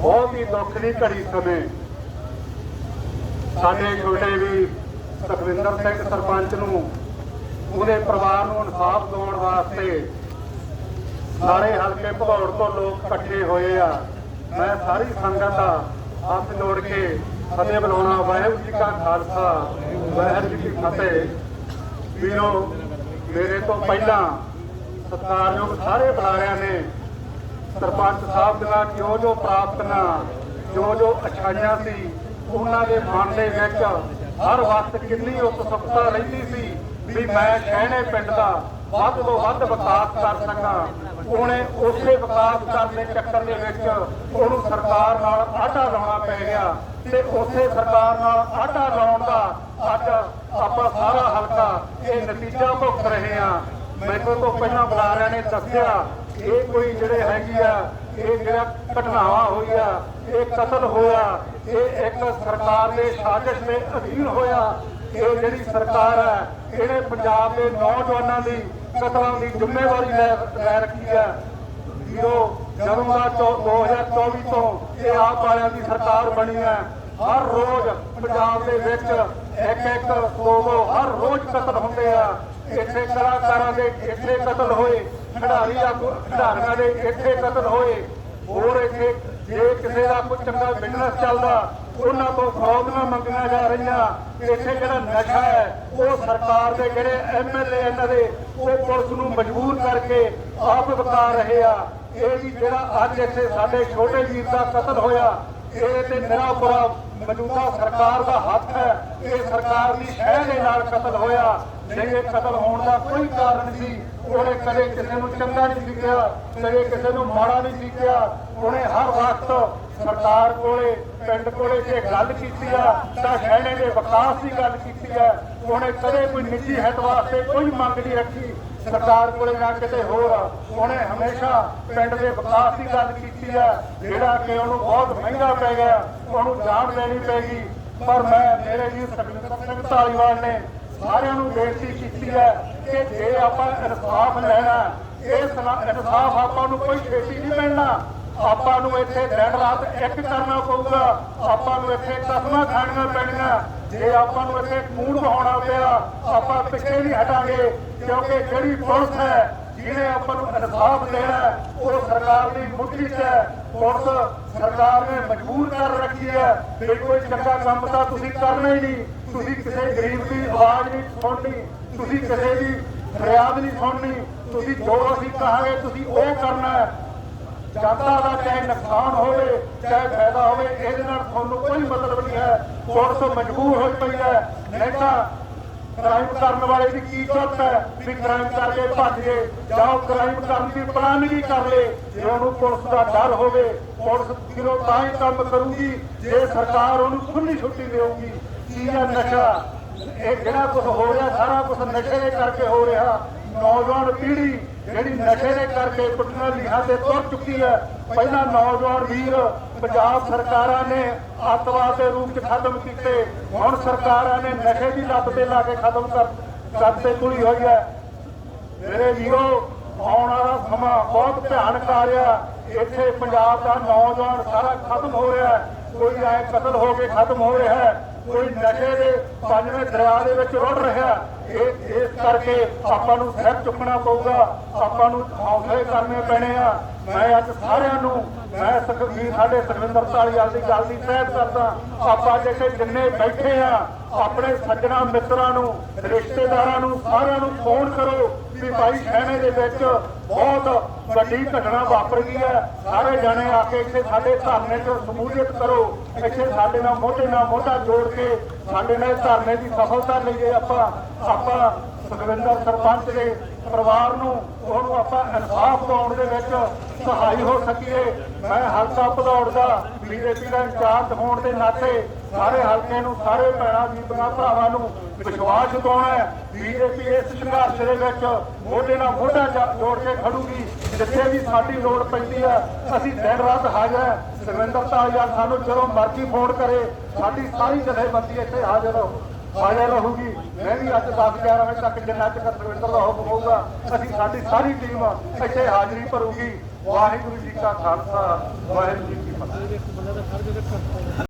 ਬਹੁਤ ਹੀ ਦੁੱਖ ਦੀ ਘੜੀ ਸਮੇਂ ਸਾਡੇ ਛੋਟੇ ਵੀ ਸੁਖਵਿੰਦਰ ਸਿੰਘ ਸਰਪੰਚ ਨੂੰ, ਉਹਦੇ ਪਰਿਵਾਰ ਨੂੰ ਇਨਸਾਫ ਦਿਵਾਉਣ ਵਾਸਤੇ ਸਾਰੇ ਹਲਕੇ ਭਗੌੜ ਤੋਂ ਲੋਕ ਇਕੱਠੇ ਹੋਏ ਆ। ਮੈਂ ਸਾਰੀ ਸੰਗਤ ਦਾ ਹੱਥ ਜੋੜ ਕੇ ਫਤਿਹ ਬੁਲਾਉਣਾ, ਵਾਹਿਗੁਰੂ ਜੀ ਕਾ ਖਾਲਸਾ, ਵਾਹਿਗੁਰੂ ਜੀ ਕੀ ਫਤਿਹ। ਵੀਰੋ, ਮੇਰੇ ਤੋਂ ਪਹਿਲਾਂ ਸਤਿਕਾਰਯੋਗ ਸਾਰੇ ਬੁਲਾਰਿਆਂ ਨੇ ਸਰਪੰਚ ਸਾਹਿਬ ਦੀਆਂ ਜੋ ਜੋ ਪ੍ਰਾਪਤੀਆਂ, ਜੋ ਜੋ ਅਛਾਈਆਂ ਸੀ, ਉਹਨਾਂ ਦੇ ਮਨ ਦੇ ਵਿੱਚ ਹਰ ਵਕਤ ਕਿੰਨੀ ਉਤਸੁਕਤਾ ਰਹਿੰਦੀ ਸੀ ਵੀ ਮੈਂ ਸ਼ਹਿਣੇ ਪਿੰਡ ਦਾ ਵੱਧ ਤੋਂ ਵੱਧ ਵਿਕਾਸ ਕਰ ਸਕਾਂ। ਉਹਨੇ ਉਸੇ ਵਿਕਾਸ ਕਰਨ ਦੇ ਚੱਕਰ ਦੇ ਵਿੱਚ ਉਹਨੂੰ ਸਰਕਾਰ ਨਾਲ ਆਟਾ ਲਾਉਣਾ ਪੈ ਗਿਆ ਤੇ ਉਸੇ ਸਰਕਾਰ ਨਾਲ ਆਟਾ ਲਾਉਣ ਦਾ ਅੱਜ ਆਪਾਂ ਸਾਰਾ ਹਲਕਾ ਇਹ ਨਤੀਜਾ ਭੁਗਤ ਰਹੇ ਆ ਮੈਨੂੰ ਤੋਂ ਪਹਿਲਾਂ ਬੁਲਾਰਿਆਂ ਨੇ ਦੱਸਿਆ ਇਹ ਕੋਈ ਜਿਹੜੇ ਹੈਗੀ ਆ, ਇਹ ਜਿਹੜਾ ਘਟਨਾਵਾਂ ਹੋਈਆਂ ਇਹ ਕਤਲ ਹੋਇਆ, ਇਹ ਇੱਕ ਸਰਕਾਰ ਦੇ ਸਾਜ਼ਿਸ਼ ਦੇ ਅਧੀਨ ਹੋਇਆ, ਇਹ ਜਿਹੜੀ ਸਰਕਾਰ ਹੈ ਇਹਨੇ ਪੰਜਾਬ ਦੇ ਨੌਜਵਾਨਾਂ ਦੀ, ਕਤਲਾਂ ਦੀ ਜ਼ਿੰਮੇਵਾਰੀ ਲੈ ਲੈ ਰੱਖੀ ਹੈ ਵੀਰੋ ਜਦੋਂ ਦਾ ਚੌ- 2024 ਤੋਂ ਇਹ ਆਪ ਵਾਲਿਆਂ ਦੀ ਸਰਕਾਰ ਬਣੀ ਹੈ ਹਰ ਰੋਜ਼ ਪੰਜਾਬ ਦੇ ਵਿੱਚ ਇੱਕ ਇੱਕ ਦੋ ਦੋ ਹਰ ਰੋਜ਼ ਕਤਲ ਹੁੰਦੇ ਆ। ਇੱਥੇ ਕਲਾਕਾਰਾਂ ਦੇ ਇੱਥੇ ਕਤਲ ਹੋਏ ਖਿਡਾਰੀ ਖਿਡਾਰੀਆਂ ਦੇ ਇੱਥੇ ਕਤਲ ਹੋਏ, ਹੋਰ ਇੱਥੇ ਜੇ ਕਿਸੇ ਦਾ ਕੋਈ ਚੰਗਾ ਬਿਜ਼ਨਸ ਚੱਲਦਾ, ਉਹਨਾਂ ਤੋਂ ਫਰੌਦੀਆਂ ਮੰਗੀਆਂ ਜਾ ਰਹੀਆਂ। ਇੱਥੇ ਜਿਹੜਾ ਨਸ਼ਾ ਹੈ, ਉਹ ਸਰਕਾਰ ਦੇ ਜਿਹੜੇ ਐਮਐਲਏ ਇਹਨਾਂ ਦੇ, ਉਹ ਪੁਲਿਸ ਨੂੰ ਮਜਬੂਰ ਕਰਕੇ ਆਪ ਵਿਕਾ ਰਹੇ ਆ। ਇਹ ਵੀ ਜਿਹੜਾ ਅੱਜ ਇੱਥੇ ਸਾਡੇ ਛੋਟੇ ਵੀਰ ਦਾ ਕਤਲ ਹੋਇਆ, ਇਹ ਤੇ ਮੇਰਾ ਬੁਰਾ ਮੌਜੂਦਾ ਸਰਕਾਰ ਦਾ ਹੱਥ ਹੈ। ਇਹ ਸਰਕਾਰ ਦੀ ਸ਼ਹਿ ਦੇ ਨਾਲ ਕਤਲ ਹੋਇਆ। ਨਹੀਂ, ਇਹ ਕਤਲ ਹੋਣ ਦਾ ਕੋਈ ਕਾਰਨ ਸੀ। ਉਹਨੇ ਕਦੇ ਕਿਸੇ ਨੂੰ ਚੰਗਾ ਨਹੀਂ ਸੀ ਕਦੇ ਕਿਸੇ ਨੂੰ ਮਾੜਾ ਨਹੀਂ ਸੀ ਉਹਨੇ ਹਰ ਵਕਤ ਸਰਕਾਰ ਕੋਲੇ, ਪਿੰਡ ਕੋਲੇ ਜੇ ਗੱਲ ਕੀਤੀ ਆ, ਤਾਂ ਸ਼ਹਿਣੇ ਦੇ ਵਿਕਾਸ ਦੀ ਗੱਲ ਕੀਤੀ ਆ। ਉਹਨੇ ਕਦੇ ਕੋਈ ਨਿੱਜੀ ਹਿੱਤ ਵਾਸਤੇ ਕੋਈ ਮੰਗ ਨਹੀਂ ਰੱਖੀ। ਸਰਕਾਰ ਕੋਲੇ ਨਾ ਕਿਤੇ ਹੋਰ ਉਹਨੇ ਹਮੇਸ਼ਾ ਪਿੰਡ ਦੇ ਵਿਕਾਸ ਦੀ ਗੱਲ ਕੀਤੀ ਆ। ਜਿਹੜਾ ਕਿ ਉਹਨੂੰ ਬਹੁਤ ਮਹਿੰਗਾ ਪੈ ਗਿਆ, ਉਹਨੂੰ ਜਾਨ ਲੈਣੀ ਪੈਗੀ ਪਰ ਮੈਂ, ਮੇਰੇ ਜੀ ਸੁਖਵਿੰਦਰ ਸਿੰਘ ਧਾਲੀਵਾਲ ਨੇ ਸਾਰਿਆਂ ਨੂੰ ਬੇਨਤੀ ਕੀਤੀ ਹੈ ਕਿ ਜੇ ਆਪਾਂ ਇਨਸਾਫ ਲੈਣਾ ਇਸ ਇਨਸਾਫ ਆਪਾਂ ਨੂੰ ਕੋਈ ਛੇਤੀ ਨਹੀਂ ਮਿਲਣਾ। ਆਪਾਂ ਨੂੰ ਇੱਥੇ ਦਿਨ ਰਾਤ ਇੱਕ ਕਰਨਾ ਪਊਗਾ, ਆਪਾਂ ਨੂੰ ਇੱਥੇ ਕਸਮਾਂ ਖਾਣੀਆਂ ਪੈਣੀਆਂ। ਜੇ ਆਪਾਂ ਨੂੰ ਇੱਥੇ ਕੂੜ ਬਹਾਉਣਾ ਪਿਆ, ਆਪਾਂ ਪਿੱਛੇ ਨਹੀਂ ਹਟਾਂਗੇ, ਕਿਉਂਕਿ ਜਿਹੜੀ ਪੁਲਿਸ ਹੈ, ਜਿਹਨੇ ਆਪਾਂ ਨੂੰ ਇਨਸਾਫ ਦੇਣਾ, ਉਹ ਸਰਕਾਰ ਦੀ ਮੁੱਠੀ 'ਚ ਹੈ। ਪੁਲਿਸ ਸਰਕਾਰ ਨੇ ਮਜਬੂਰ ਕਰ ਰੱਖੀ ਹੈ ਵੀ ਕੋਈ ਚੰਗਾ ਕੰਮ ਤਾਂ ਤੁਸੀਂ ਕਰਨਾ ਹੀ ਨਹੀਂ। ਤੁਸੀਂ ਕਿਸੇ ਗਰੀਬ ਦੀ ਆਵਾਜ਼ ਨਹੀਂ ਸੁਣਨੀ, ਤੁਸੀਂ ਕਿਸੇ ਦੀ ਫਰਿਆਦ ਨਹੀਂ ਸੁਣਨੀ। ਤੁਸੀਂ ਜੋ ਅਸੀਂ ਕਹਾਂਗੇ, ਤੁਸੀਂ ਉਹ ਕਰਨਾ ਹੈ। ਜਨਤਾ ਦਾ ਚਾਹੇ ਨੁਕਸਾਨ ਹੋਵੇ, ਚਾਹੇ ਫਾਇਦਾ ਹੋਵੇ, ਇਹਦੇ ਨਾਲ ਤੁਹਾਨੂੰ ਕੋਈ ਮਤਲਬ ਨਹੀਂ ਹੈ। ਪੁਲਿਸ ਮਜਬੂਰ ਹੋਈ ਪਈ ਹੈ। ਨਹੀਂ ਤਾਂ ਕ੍ਰਾਈਮ ਕਰਨ ਵਾਲੇ ਦੀ ਕੀ ਜ਼ਰੂਰਤ ਹੈ? ਵੀ ਕ੍ਰਾਈਮ ਕਰਕੇ ਭੱਜ ਗਏ ਜਾਂ। ਉਹ ਕ੍ਰਾਈਮ ਕਰਨ ਦੀ ਪਲਾਨਿੰਗ ਕਰ ਲੇ। ਜੇ ਉਹਨੂੰ ਪੁਲਿਸ ਦਾ ਡਰ ਹੋਵੇ, ਪੁਲਿਸ ਕਿਰੋ ਤਾਂ ਹੀ ਕੰਮ ਕਰੂਗੀ। ਜੇ ਸਰਕਾਰ ਉਹਨੂੰ ਖੁੱਲੀ ਛੁੱਟੀ ਦੇਊਗੀ। ਕੀ ਹੈ ਨਸ਼ਾ? ਇਹ ਜਿਹੜਾ ਕੁਝ ਹੋ ਰਿਹਾ, ਸਾਰਾ ਕੁਝ ਨਸ਼ੇ ਦੇ ਕਰਕੇ ਹੋ ਰਿਹਾ। ਨੌਜਵਾਨ ਪੀੜ੍ਹੀ ਜਿਹੜੀ ਨਸ਼ੇ ਦੇ ਕਰਕੇ ਪੁੱਠੀਆਂ ਲੀਹਾਂ ਤੇ ਤੁਰ ਚੁੱਕੀ ਹੈ। ਪਹਿਲਾਂ ਨੌਜਵਾਨ ਵੀਰ ਪੰਜਾਬ ਸਰਕਾਰਾਂ ਨੇ ਅੱਤਵਾਦ ਦੇ ਰੂਪ ਚ ਖਤਮ ਕੀਤੇ। ਹੁਣ ਸਰਕਾਰਾਂ ਨੇ ਨਸ਼ੇ ਦੀ ਲੱਤ ਤੇ ਲਾ ਕੇ ਖਤਮ ਕਰ ਕਰਤੇ ਤੁਲੀ ਹੋਈ ਹੈ। ਮੇਰੇ ਵੀਰੋ, ਆਉਣ ਵਾਲਾ ਸਮਾਂ ਬਹੁਤ ਭਿਆਨਕ ਆ ਰਿਹਾ। ਇੱਥੇ ਪੰਜਾਬ ਦਾ ਨੌਜਵਾਨ ਸਾਰਾ ਖਤਮ ਹੋ ਰਿਹਾ ਕੋਈ ਐ ਕਤਲ ਹੋ ਕੇ ਖਤਮ ਹੋ ਰਿਹਾ ਹੈ। ਕੋਈ ਨਸ਼ੇ ਦੇ ਪੰਜਵੇਂ ਦਰਿਆ ਦੇ ਵਿੱਚ ਰੁੜ ਰਿਹਾ ਇਹ ਇਸ ਕਰਕੇ ਆਪਾਂ ਨੂੰ ਸਿਰ ਚੁੱਕਣਾ ਪਊਗਾ। ਆਪਾਂ ਨੂੰ ਹੌਸਲੇ ਕਰਨੇ ਪੈਣੇ ਆ। ਮੈਂ ਅੱਜ ਸਾਰਿਆਂ ਨੂੰ, ਮੈਂ ਸੁਖਬੀਰ, ਸਾਡੇ ਸੁਖਵਿੰਦਰ ਧਾਲੀਵਾਲ ਦੀ ਗੱਲ ਦੀ ਸਹਿਤ ਕਰਦਾ ਆਪਾਂ ਜਿਹੜੇ ਜਿੰਨੇ ਬੈਠੇ ਆ, ਆਪਣੇ ਸੱਜਣਾ ਮਿੱਤਰਾਂ ਨੂੰ, ਰਿਸ਼ਤੇਦਾਰਾਂ ਨੂੰ, ਸਾਰਿਆਂ ਨੂੰ ਫੋਨ ਕਰੋ। ਵੀ ਭਾਈ ਸ਼ਹਿਣੇ ਦੇ ਵਿੱਚ ਬਹੁਤ ਵੱਡੀ ਘਟਨਾ ਵਾਪਰ ਗਈ ਹੈ। ਸਾਰੇ ਜਣੇ ਆ ਕੇ ਇੱਥੇ ਸਾਡੇ ਧਰਨੇ 'ਚ ਸਮੂਲੀਅਤ ਕਰੋ। ਇੱਥੇ ਸਾਡੇ ਨਾਲ ਮੋਢੇ ਨਾਲ ਮੋਢਾ ਜੋੜ ਕੇ ਸਾਡੇ ਨਾਲ ਧਰਨੇ ਦੀ ਸਫਲਤਾ ਲਈਏ ਆਪਾਂ ਆਪਾਂ ਸੁਖਵਿੰਦਰ ਸਰਪੰਚ ਦੇ ਪਰਿਵਾਰ ਨੂੰ ਉਹਨੂੰ ਆਪਾਂ ਇਨਸਾਫ ਦਿਵਾਉਣ ਦੇ ਵਿੱਚ ਸਹਾਈ ਹੋ ਸਕੀਏ। ਮੈਂ ਹਲਕਾ ਭਦੌੜ ਦਾ ਬੀਜੇਪੀ ਦਾ ਇੰਚਾਰਜ ਹੋਣ ਦੇ ਨਾਤੇ ਸਾਰੇ ਹਲਕੇ ਨੂੰ, ਸਾਰੇ ਭੈਣਾਂ ਬੀਬੀਆਂ ਭਰਾਵਾਂ ਨੂੰ ਵਿਸ਼ਵਾਸ ਦਿਵਾਉਣਾ ਹੈ ਬੀਜੇਪੀ ਇਸ ਸੰਘਰਸ਼ ਦੇ ਵਿੱਚ ਮੋਢੇ ਨਾਲ ਮੋਢਾ ਜੋੜ ਕੇ ਖੜੂਗੀ, ਜਿੱਥੇ ਵੀ ਸਾਡੀ ਲੋੜ ਪੈਂਦੀ ਹੈ, ਅਸੀਂ ਦਿਨ ਰਾਤ ਹਾਜ਼ਰ ਹਾਂ। ਸੁਖਵਿੰਦਰ ਧਾਲੀਵਾਲ ਸਾਨੂੰ ਜਦੋਂ ਮਰਜ਼ੀ ਫੋਨ ਕਰੇ, ਸਾਡੀ ਸਾਰੀ ਜਥੇਬੰਦੀ ਇੱਥੇ ਹਾਜ਼ਰ ਹੋ ਹਾਜ਼ਰ ਰਹੂਗੀ। ਮੈਂ ਵੀ ਅੱਜ 10 11 ਵਜੇ ਤੱਕ ਜਿੰਨਾ ਚਿਰ ਸੁਖਵਿੰਦਰ ਦਾ ਹੁਕਮ ਹੋਊਗਾ, ਅਸੀਂ ਸਾਡੀ ਸਾਰੀ ਟੀਮ ਇੱਥੇ ਹਾਜ਼ਰੀ ਭਰੂਗੀ। ਵਾਹਿਗੁਰੂ ਜੀ ਕਾ ਖਾਲਸਾ, ਵਾਹਿਗੁਰੂ ਜੀ ਕੀ ਫਤਿਹ।